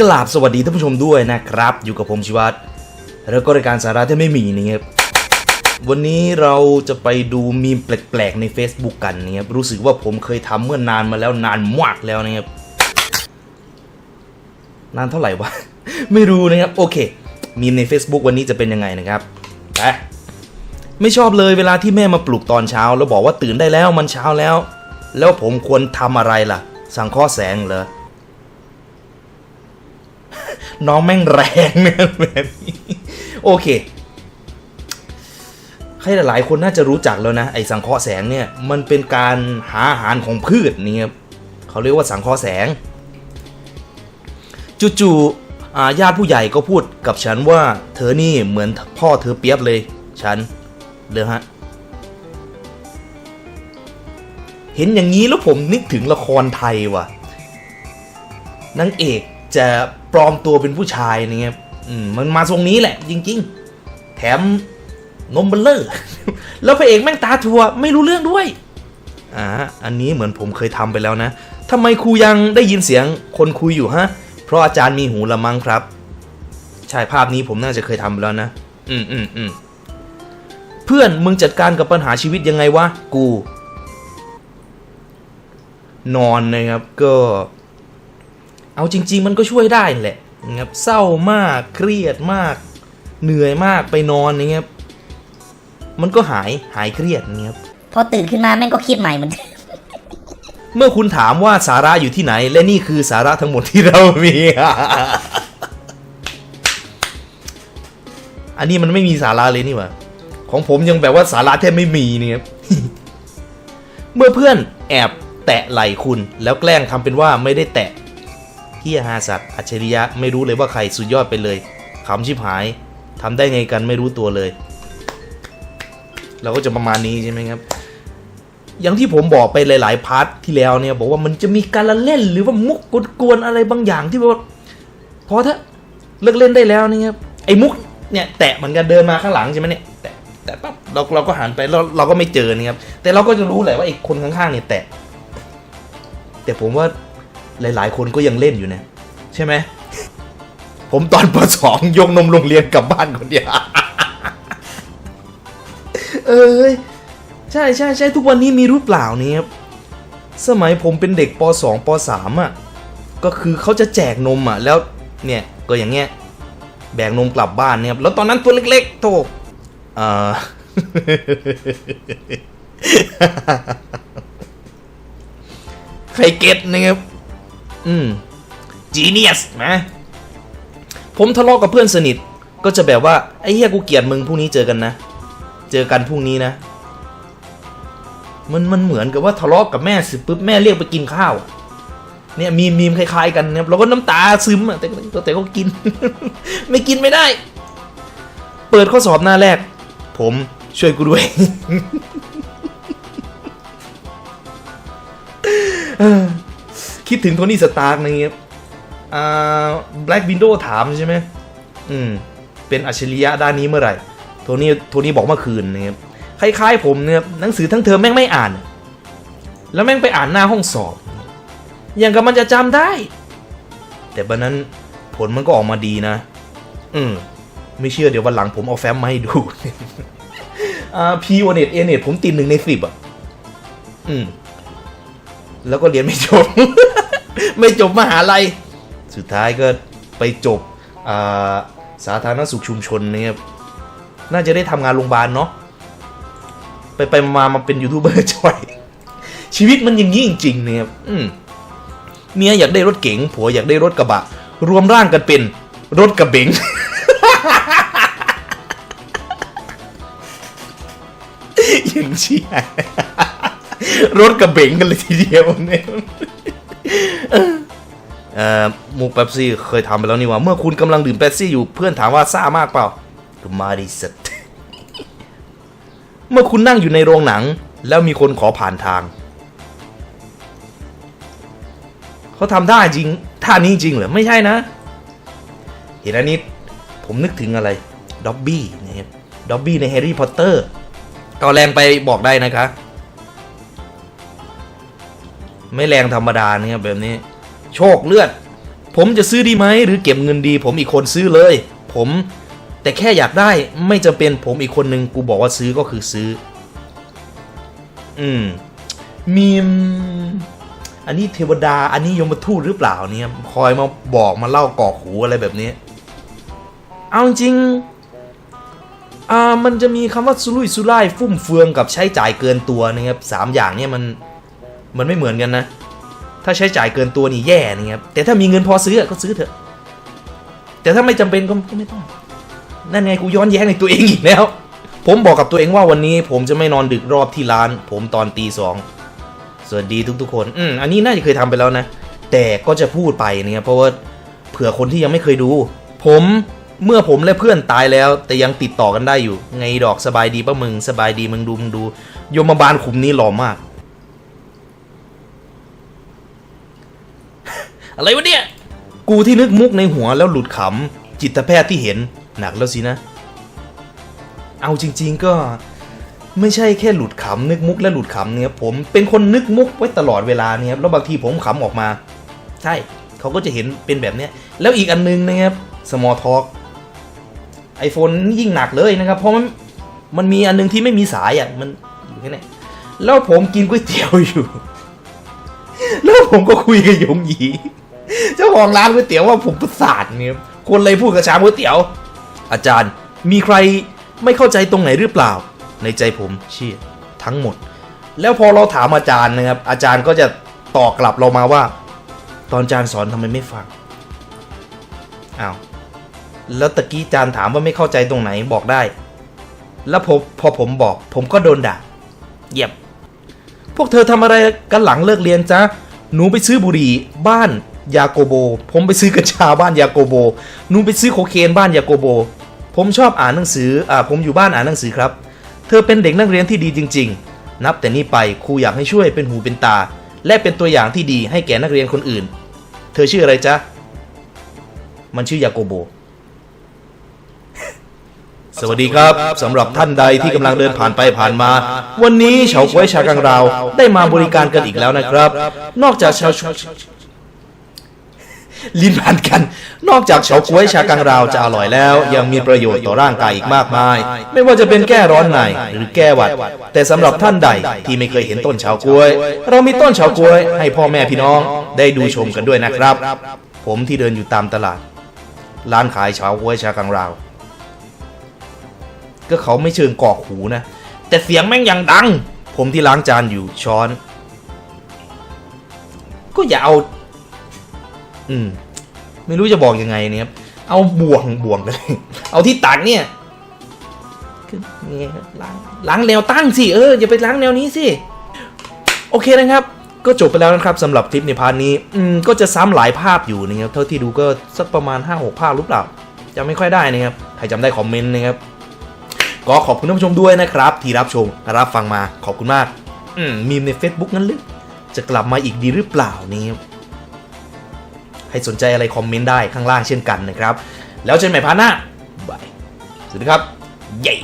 กราบสวัสดีท่านผู้ชมด้วยนะครับ อยู่กับผมชิวัตรแล้วก็รายการสาระที่ไม่มีนะครับวันนี้เราจะไปดูมีมแปลกๆใน Facebook กันนะครับรู้สึกว่าผมเคยทำเมื่อนานมาแล้วนานมากแล้วนะครับนานเท่าไหร่วะ ไม่รู้นะครับ โอเค มีมใน Facebook วันนี้จะเป็นยังไงนะครับไปไม่ชอบเลยเวลาที่แม่มาปลุกตอนเช้า แล้วบอกว่าตื่นได้แล้วมันเช้าแล้ว แล้วผมควรทำอะไรล่ะ สังเคราะห์แสงเหรอ น้องแม่งแรงเนี่ยแบบนี้โอเคใครหลายคนน่าจะรู้จักแล้วนะ ไอสังเคราะห์แสงเนี่ย มันเป็นการหาอาหารของพืชนี่ครับเขาเรียกว่าสังเคราะห์แสงจู่ๆญาติผู้ใหญ่ก็พูดกับฉันว่า เธอนี่เหมือนพ่อเธอเปียบเลย ฉันเลยฮะเห็นอย่างนี้แล้วผมนึกถึงละครไทยว่ะนางเอก จะปลอมตัวเป็นผู้ชายนี่ครับมันมาทรงนี้แหละ จริง ๆ แถมนมเบลเลอร์แล้วพระเอกแม่งตาทัวไม่รู้เรื่องด้วยอ่าอันนี้เหมือนผมเคยทำไปแล้วนะทำไมครูยังได้ยินเสียงคนคุยอยู่ฮะ เพราะอาจารย์มีหูละมั้งครับ ใช่ภาพนี้ผมน่าจะเคยทำแล้วนะ อืมอืมอืมเพื่อนมึงจัดการกับปัญหาชีวิตยังไงวะ กู นอนนะครับก็ เอาจริง ๆ มันก็ช่วยได้แหละนะครับเศร้ามากเครียดมาก เหนื่อยมากไปนอนนะครับมันก็หายหายเครียดนะครับพอตื่นขึ้นมาแม่งก็คิดใหม่เหมือนเดิมเมื่อคุณถามว่าสาระอยู่ที่ไหน และนี่คือสาระทั้งหมดที่เรามี อันนี้มันไม่มีสาระเลยนี่หว่า ของผมยังแบบว่าสาระแทบไม่มีเนี่ยครับเมื่อเพื่อนแอบแตะไหล่คุณ แล้วแกล้งทำเป็นว่าไม่ได้แตะ เฮียฮาสัตว์อัจฉริยะไม่รู้เลยว่าใครสุดยอดไปเลยขำชิบหายทำได้ไงกันไม่รู้ตัวเลย เราก็จะประมาณนี้ใช่ไหมครับ อย่างที่ผมบอกไปหลาย ๆ พาร์ทที่แล้วเนี่ย บอกว่ามันจะมีการละเล่นหรือว่ามุกกวนๆอะไรบางอย่างที่แบบว่าพอถ้าเลิกเล่นได้แล้วนี่ครับไอ้มุกเนี่ยแตะเหมือนกันเดินมาข้างหลังใช่ไหมเนี่ยแตะแตะปั๊บเราเราก็หันไปเราเราก็ไม่เจอนี่ครับแต่เราก็จะรู้แหละว่าไอ้คนข้างๆเนี่ยแตะแต่ผมว่า หลาย ๆ คนก็ยังเล่นอยู่นะ ใช่ไหม ผมตอนปสองยกนมโรงเรียนกลับบ้านคนเดียว เอ้ย ใช่ใช่ใช่ทุกวันนี้มีรู้เปล่าเนี่ยครับ สมัยผมเป็นเด็กป .2 ป .3 อะ ก็คือเขาจะแจกนมอะ แล้วเนี่ยก็อย่างเงี้ย แบกนมกลับบ้านเนี่ยครับ แล้วตอนนั้นตัวเล็กๆโตเอ่อใครเก็ตนะครับ อืม genius นะผมทะเลาะกับเพื่อนสนิท ก็จะแบบว่า ไอ้เหี้ยกูเกลียดมึงพรุ่งนี้เจอกันนะ เจอกันพรุ่งนี้นะ มันมันเหมือนกับว่าทะเลาะกับแม่เสิปุ๊บแม่เรียกไปกินข้าว เนี่ยมีมีมคล้ายๆกันเนี่ยเราก็น้ำตาซึมอะแต่แต่แต่ก็กิน ไม่กินไม่ได้ เปิดข้อสอบหน้าแรก ผมช่วยกูด้วยเออ คิดถึงโทนี่สตาร์กนะครับอ่าแบล็กวินโดว์ถามใช่ไหมอืม เป็นอัจฉริยะด้านนี้เมื่อไหร่ โทนี่ โทนี่บอกเมื่อคืนนะครับ คล้ายๆผมเนี่ยหนังสือทั้งเทอมแม่งไม่อ่าน แล้วแม่งไปอ่านหน้าห้องสอบ อย่างกับมันจะจำได้ แต่บันนั้นผลมันก็ออกมาดีนะ อืม ไม่เชื่อเดี๋ยววันหลังผมเอาแฟ้มมาให้ดูอ่าพีโอเน็ตเอเน็ตผมติดหนึ่งในสิบอะ อืม แล้วก็เรียนไม่จบ ไม่จบมหาลัย สุดท้ายก็ไปจบอาสาธารณสุขชุมชนเนี่ยน่าจะได้ทำงานโรงพยาบาลเนาะไปไปมามาเป็นยูทูบเบอร์ช่วยชีวิตมันอย่างนี้จริงๆเนี่ยอืมเมียอยากได้รถเก๋งผัวอยากได้รถกระบะ รวมร่างกันเป็นรถกระเบงอย่างเชี่ย รถกระเบงกันเลยทีเดียวเนี่ยเอ่อมูเป๊ปซี่เคยทำไปแล้วนี่หว่า เมื่อคุณกำลังดื่มเป๊ปซี่อยู่เพื่อนถามว่าซ่ามากเปล่าก็มาดิสัตเมื่อคุณนั่งอยู่ในโรงหนัง แล้วมีคนขอผ่านทาง เขาทำท่าจริงท่านี้จริงเหรอ ไม่ใช่นะ เห็นอันนี้ผมนึกถึงอะไรด็อบบี้นะครับด็อบบี้ในแฮร์รี่พอตเตอร์ก็แรงไปบอกได้นะคะ ไม่แรงธรรมดานะครับแบบนี้ โชคเลือด ผมจะซื้อดีไหมหรือเก็บเงินดี ผมอีกคนซื้อเลย ผมแต่แค่อยากได้ไม่จำเป็นผมอีกคนนึงกูบอกว่าซื้อก็คือซื้อ อืมมีมอันนี้เทวดาอันนี้ยมทูตหรือเปล่าเนี่ยคอยมาบอกมาเล่ากอกหูอะไรแบบนี้ เอาจริงอ่ามันจะมีคำว่าสุรุ่ยสุร่ายฟุ่มเฟืองกับใช้จ่ายเกินตัวนะครับสามอย่างเนี่ยมัน มันไม่เหมือนกันนะ ถ้าใช้จ่ายเกินตัวนี่แย่นะครับแต่ถ้ามีเงินพอซื้อก็ซื้อเถอะ แต่ถ้าไม่จำเป็นก็ไม่ต้อง นั่นไงกูย้อนแย้งในตัวเองอีกแล้ว ผมบอกกับตัวเองว่าวันนี้ ผมจะไม่นอนดึกรอบที่ร้าน ผมตอนตีสองสวัสดีทุกๆคน อืมอันนี้น่าจะเคยทำไปแล้วนะ แต่ก็จะพูดไปเนี่ยเพราะว่าเผื่อคนที่ยังไม่เคยดู ผมเมื่อผมและเพื่อนตายแล้ว แต่ยังติดต่อกันได้อยู่ ไงดอกสบายดีปะมึง สบายดีมึงดูมึงดู โยมบาลขุมนี้หล่อมาก อะไรวะเนี่ย กูที่นึกมุกในหัวแล้วหลุดขำ จิตแพทย์ที่เห็นหนักแล้วสินะ เอาจริง ๆก็ไม่ใช่แค่หลุดขำนึกมุกและหลุดขำเนี่ยผมเป็นคนนึกมุกไว้ตลอดเวลาเนี่ยครับแล้วบางทีผมขำออกมา ใช่เขาก็จะเห็นเป็นแบบเนี้ยแล้วอีกอันนึงนะครับ small talk iPhone ยิ่งหนักเลยนะครับ เพราะมันมันมีอันนึงที่ไม่มีสายอะมันอยู่แค่ไหนแล้วผมกินก๋วยเตี๋ยวอยู่ แล้วผมก็คุยกับยงหยี เจ้าของร้านก๋วยเตี๋ยวว่าผมประสาทเนี่ยคนเลยพูดกับชามก๋วยเตี๋ยว อาจารย์มีใครไม่เข้าใจตรงไหนหรือเปล่า ในใจผมเชี่ยทั้งหมด แล้วพอเราถามอาจารย์นะครับ อาจารย์ก็จะตอบกลับเรามาว่า ตอนอาจารย์สอนทำไมไม่ฟังอ้าวแล้วตะกี้อาจารย์ถามว่าไม่เข้าใจตรงไหนบอกได้ แล้วพอพอผมบอก ผมก็โดนด่าเยียบ พวกเธอทำอะไรกันหลังเลิกเรียนจ๊ะหนูไปซื้อบุหรี่บ้าน ยาโกโบ ผมไปซื้อกัญชาบ้านยาโกโบนูไปซื้อโคเคนบ้านยาโกโบ ผมชอบอ่านหนังสืออ่าผมอยู่บ้านอ่านหนังสือครับ เธอเป็นเด็กนักเรียนที่ดีจริง ๆ นับแต่นี้ไปครูอยากให้ช่วยเป็นหูเป็นตา และเป็นตัวอย่างที่ดีให้แก่นักเรียนคนอื่น เธอชื่ออะไรจ๊ะ มันชื่อยาโกโบ สวัสดีครับสำหรับท่านใดที่กำลังเดินผ่านไปผ่านมา วันนี้เฉาก้วยชากังราวได้มาบริการกันอีกแล้วนะครับ นอกจากชาว ลิ้นพันกัน นอกจากเฉาก้วยชากังราวจะอร่อยแล้ว ยังมีประโยชน์ต่อร่างกายอีกมากมาย ไม่ว่าจะเป็นแก้ร้อนในหรือแก้หวัด แต่สำหรับท่านใดที่ไม่เคยเห็นต้นเฉาก้วย เรามีต้นเฉาก้วย ให้พ่อแม่พี่น้องได้ดูชมกันด้วยนะครับ ผมที่เดินอยู่ตามตลาด ร้านขายเฉาก้วยชากังราว ก็เขาไม่เชิงกอกหูนะ แต่เสียงแม่งยังดัง ผมที่ล้างจานอยู่ช้อน ก็อย่าเอา อืม ไม่รู้จะบอกยังไงเนี่ยครับเอาบ่วงบ่วงเลย เอาที่ตักเนี่ยคือเนี่ยล้างล้างแนวตั้งสิเอออย่าไปล้างแนวนี้สิโอเคนะครับ ก็จบไปแล้วนะครับสำหรับคลิปในพาร์ทนี้อืมก็จะซ้ำหลายภาพอยู่นะครับเท่าที่ดูก็สักประมาณ 5-6 ภาพหรือเปล่าจำไม่ค่อยได้นะครับใครจำได้คอมเมนต์นะครับก็ขอบคุณท่านผู้ชมด้วยนะครับ ที่รับชมรับฟังมาขอบคุณมาก อืมมีมใน Facebook นั้นหรือจะกลับมาอีกดีหรือเปล่านี่ ให้สนใจอะไรคอมเมนต์ได้ข้างล่างเช่นกันนะครับ แล้วเจอกันใหม่พาร์ทหน้าบายสวัสดีครับเย้